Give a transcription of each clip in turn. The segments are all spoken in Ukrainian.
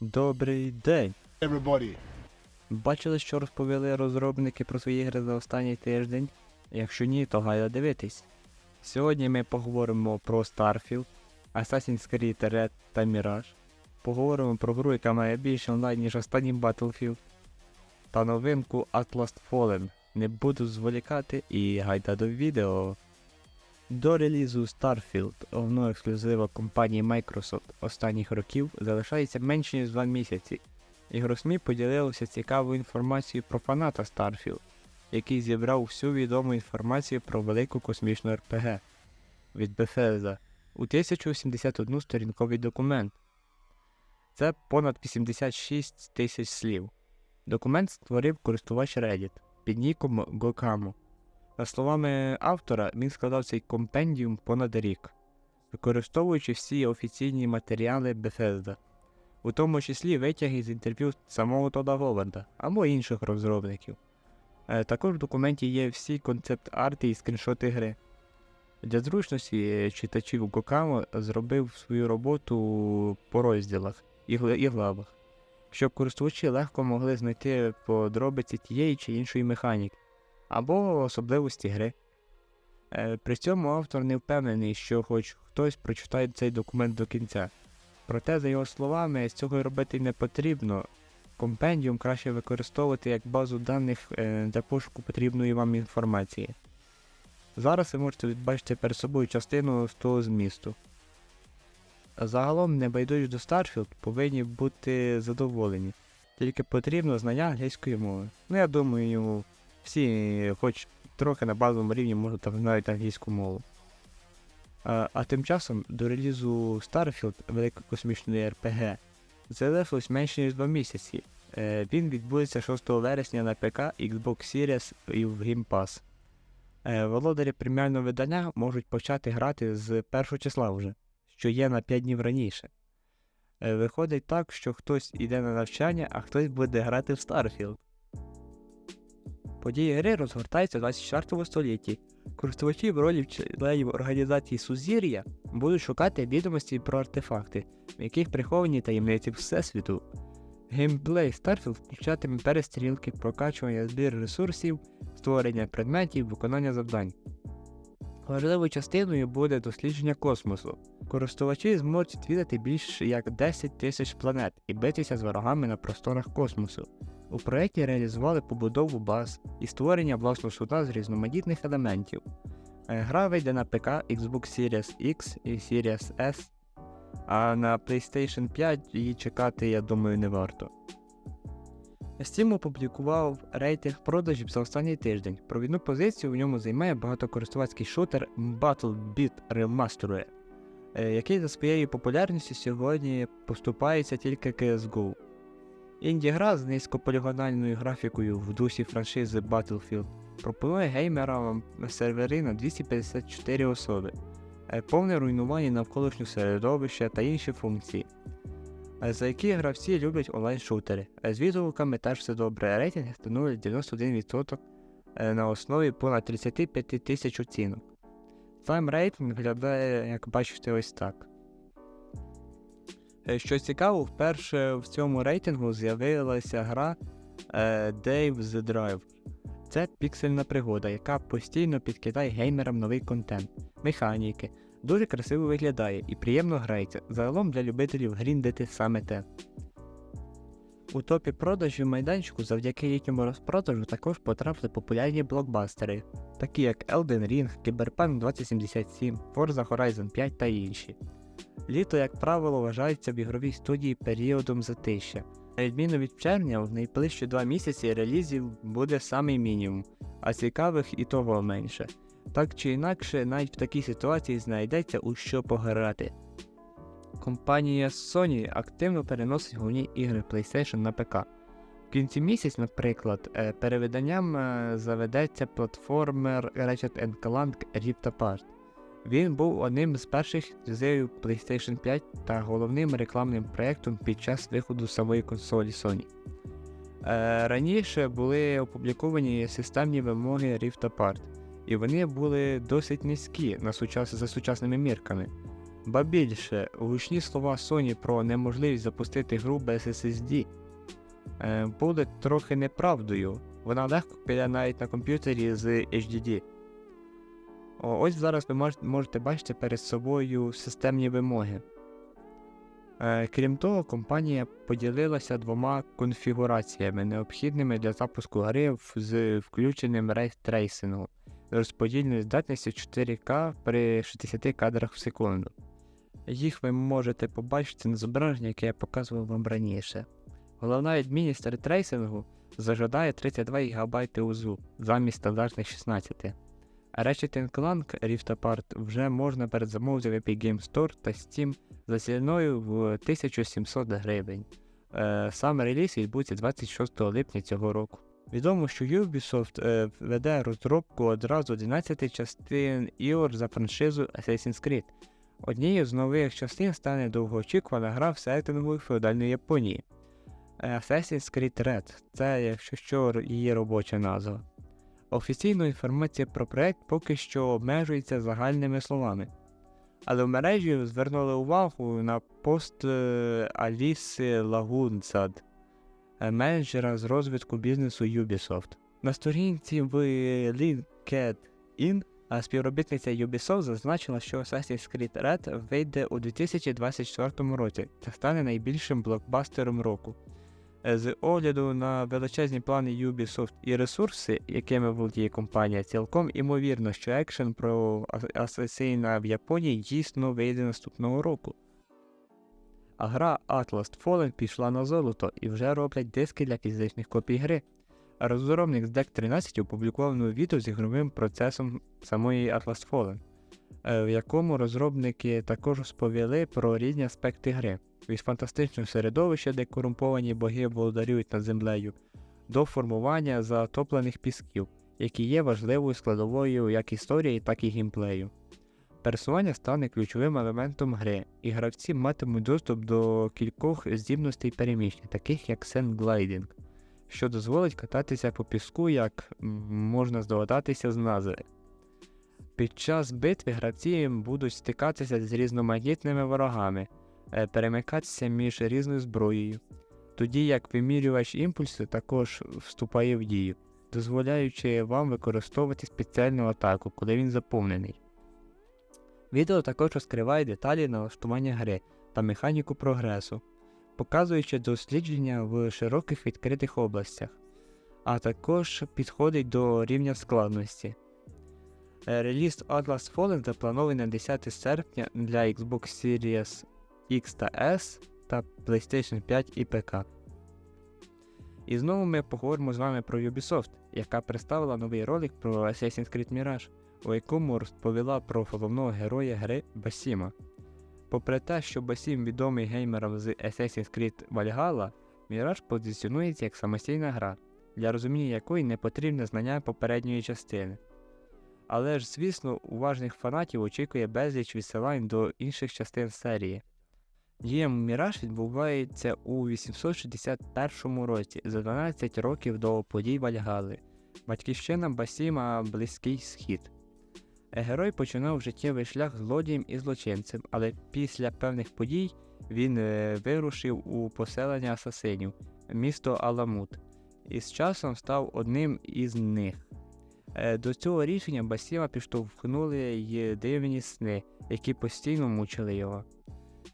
Добрий день! everybody. Бачили, що розповіли розробники про свої ігри за останній тиждень? Якщо ні, то гайда дивитись. Сьогодні ми поговоримо про Starfield, Assassin's Creed Red та Mirage. Поговоримо про гру, яка має більше онлайн, ніж останній Battlefield. Та новинку Atlas Fallen. Не буду зволікати і гайда до відео. До релізу Starfield, головного ексклюзива компанії Microsoft останніх років, залишається менше ніж 2 місяці. Ігросмі поділилися цікавою інформацією про фаната Starfield, який зібрав всю відому інформацію про велику космічну РПГ від Bethesda у 1081 сторінковий документ. Це понад 86 тисяч слів. Документ створив користувач Reddit під ніком Gokamo. За словами автора, він складав цей компендіум понад рік, використовуючи всі офіційні матеріали Bethesda у тому числі витяги з інтерв'ю самого Тода Говарда або інших розробників. Е, Також в документі є всі концепт-арти і скріншоти гри. Для зручності читачів Гокамо зробив свою роботу по розділах і главах, щоб користувачі легко могли знайти подробиці тієї чи іншої механіки або особливості гри. Е, При цьому автор не впевнений, що хоч хтось прочитає цей документ до кінця. Проте, за його словами, з цього робити не потрібно. Компендіум краще використовувати як базу даних е, для пошуку потрібної вам інформації. Зараз ви можете бачити перед собою частину з того змісту. Загалом небайдужі до Starfield повинні бути задоволені, тільки потрібно знання англійської мови. Ну я думаю, всі хоч трохи на базовому рівні можуть там знають англійську мову. А, а тим часом до релізу Starfield Великої космічної РПГ залишилось менше ніж 2 місяці. Е, він відбудеться 6 вересня на ПК, Xbox Series і в Game Pass. Е, володарі преміального видання можуть почати грати з 1 числа вже, що є на 5 днів раніше. Е, виходить так, що хтось йде на навчання, а хтось буде грати в Starfield. Події гри розгортаються у 24 столітті. Користувачі в ролі членів організації Сузір'я будуть шукати відомості про артефакти, в яких приховані таємниці Всесвіту. Геймплей Starfield включатиме перестрілки, прокачування збір ресурсів, створення предметів, виконання завдань. Важливою частиною буде дослідження космосу. Користувачі зможуть відвідати більш як 10 тисяч планет і битися з ворогами на просторах космосу. У проєкті реалізували побудову баз і створення власного судна з різноманітних елементів. Е, Гра вийде на ПК, Xbox Series X і Series S, а на PlayStation 5 її чекати, я думаю, не варто. Steam опублікував рейтинг продажів за останній тиждень. Провідну позицію в ньому займає багатокористувацький шутер BattleBeat Remastered, е, який за своєю популярністю сьогодні поступається тільки CSGO. Інді-гра з низькополігональною графікою в дусі франшизи Battlefield пропонує геймерам сервери на 254 особи, е, повне руйнування навколишнього середовища та інші функції, е, за які гравці люблять онлайн-шутери. Е, З відгуками теж все добре, рейтинг становить 91% е, на основі понад 35 тисяч оцінок. Сам рейтинг виглядає, як бачите, ось так. Е, Що цікаво, вперше в цьому рейтингу з'явилася гра е, Dave the Driver. Це піксельна пригода, яка постійно підкидає геймерам новий контент, механіки, дуже красиво виглядає і приємно грається. Загалом для любителів гріндити саме те. У топі продажів майданчику завдяки літньому розпродажу також потрапили популярні блокбастери, такі як Elden Ring, Cyberpunk 2077, Forza Horizon 5 та інші. Літо, як правило, вважається в ігровій студії періодом затища. На відміну від червня, в найближчі два місяці релізів буде самий мінімум, а цікавих і того менше. Так чи інакше, навіть в такій ситуації знайдеться у що пограти. Компанія Sony активно переносить головні ігри PlayStation на ПК. В кінці місяць, наприклад, е, перевиданням е, заведеться платформер Ratchet Clank Rift Apart. Він був одним з перших ексклюзивів PlayStation 5 та головним рекламним проєктом під час виходу самої консолі Sony. Е, раніше були опубліковані системні вимоги Rift Apart, і вони були досить низькі на сучас... за сучасними мірками. Ба більше, гучні слова Sony про неможливість запустити гру без SSD е, буде трохи неправдою. Вона легко піде навіть на комп'ютері з HDD. Ось зараз ви можете бачити перед собою системні вимоги. Е, Крім того, компанія поділилася двома конфігураціями, необхідними для запуску гри з включеним рейтрейсингом розподільною здатністю 4К при 60 кадрах в секунду. Їх ви можете побачити на зображенні, яке я показував вам раніше. Головна відмінність рейтрейсингу зажадає 32 ГБ УЗУ замість стандартних 16. Ratchet Clank Rift Apart вже можна передзамовити в Epic Games Store та Steam за ціною в 1700 гривень. Е, Сам реліз відбудеться 26 липня цього року. Відомо, що Ubisoft е, веде розробку одразу 11 частин ігор за франшизу Assassin's Creed. Однією з нових частин стане довгоочікувана гра в сеттингу феодальної Японії. Е, Assassin's Creed Red це, якщо що, її робоча назва. Офіційна інформація про проект поки що обмежується загальними словами. Але в мережі звернули увагу на пост е, Аліси Лагунцад, е, менеджера з розвитку бізнесу Ubisoft. На сторінці в LinkedIn співробітниця Ubisoft зазначила, що Assassin's Creed Red вийде у 2024 році та стане найбільшим блокбастером року. Е, З огляду на величезні плани Ubisoft і ресурси, якими володіє компанія, цілком імовірно, що екшен про ас- асасина в Японії дійсно вийде наступного року. А гра Atlas Fallen пішла на золото і вже роблять диски для фізичних копій гри. Розробник з Deck 13 опублікував нове відео з ігровим процесом самої Atlas Fallen, в якому розробники також розповіли про різні аспекти гри від фантастичного середовища, де корумповані боги володарюють над землею, до формування затоплених пісків, які є важливою складовою як історії, так і геймплею. Пересування стане ключовим елементом гри, і гравці матимуть доступ до кількох здібностей переміщення, таких як сендглайдинг, що дозволить кататися по піску, як можна здогадатися з назви. Під час битви гравці будуть стикатися з різноманітними ворогами, е, перемикатися між різною зброєю, тоді як вимірювач імпульсу також вступає в дію, дозволяючи вам використовувати спеціальну атаку, коли він заповнений. Відео також розкриває деталі налаштування гри та механіку прогресу, показуючи дослідження в широких відкритих областях, а також підходить до рівня складності. Е, Реліз Atlas Fallen запланований на 10 серпня для Xbox Series X та S та PlayStation 5 і ПК. І знову ми поговоримо з вами про Ubisoft, яка представила новий ролик про Assassin's Creed Mirage, у якому розповіла про головного героя гри Басіма. Попри те, що Басім відомий геймерам з Assassin's Creed Valhalla, Mirage позиціонується як самостійна гра, для розуміння якої не потрібне знання попередньої частини. Але ж, звісно, уважних фанатів очікує безліч відсилань до інших частин серії. Дія Міраж відбувається у 861 році, за 12 років до подій Вальгали. Батьківщина Басіма Близький Схід. Герой починав життєвий шлях злодієм і злочинцем, але після певних подій він е, вирушив у поселення асасинів, місто Аламут, і з часом став одним із них. Е, До цього рішення Басіма підштовхнули й дивні сни, які постійно мучили його.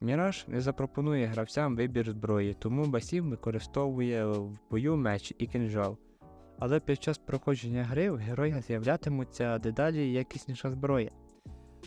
Міраж не запропонує гравцям вибір зброї, тому Басім використовує в бою меч і кинжал. Але під час проходження гри в героя з'являтимуться дедалі якісніша зброя.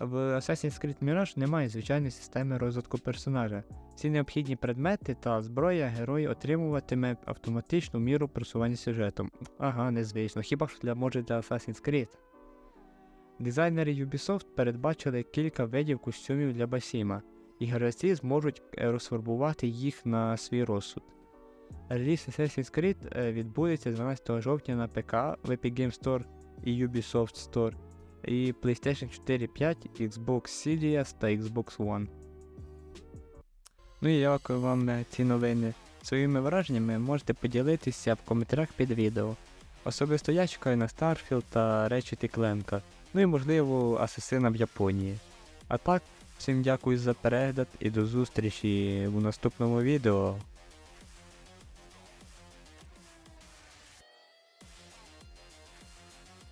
В Assassin's Creed Mirage немає звичайної системи розвитку персонажа. Всі необхідні предмети та зброя герой отримуватиме автоматичну міру просування сюжетом. Ага, незвично, хіба що для може для Assassin's Creed. Дизайнери Ubisoft передбачили кілька видів костюмів для Басіма, і гравці зможуть е, розфарбувати їх на свій розсуд. Реліз Assassin's Creed е, відбудеться 12 жовтня на ПК в Epic Games Store і Ubisoft Store, і PlayStation 4, 5, Xbox Series та Xbox One. Ну і дякую вам ці новини. Своїми враженнями можете поділитися в коментарях під відео. Особисто я чекаю на Starfield та Ratchet Clank, ну і можливо Асасина в Японії. А так, Всім дякую за перегляд і до зустрічі у наступному відео.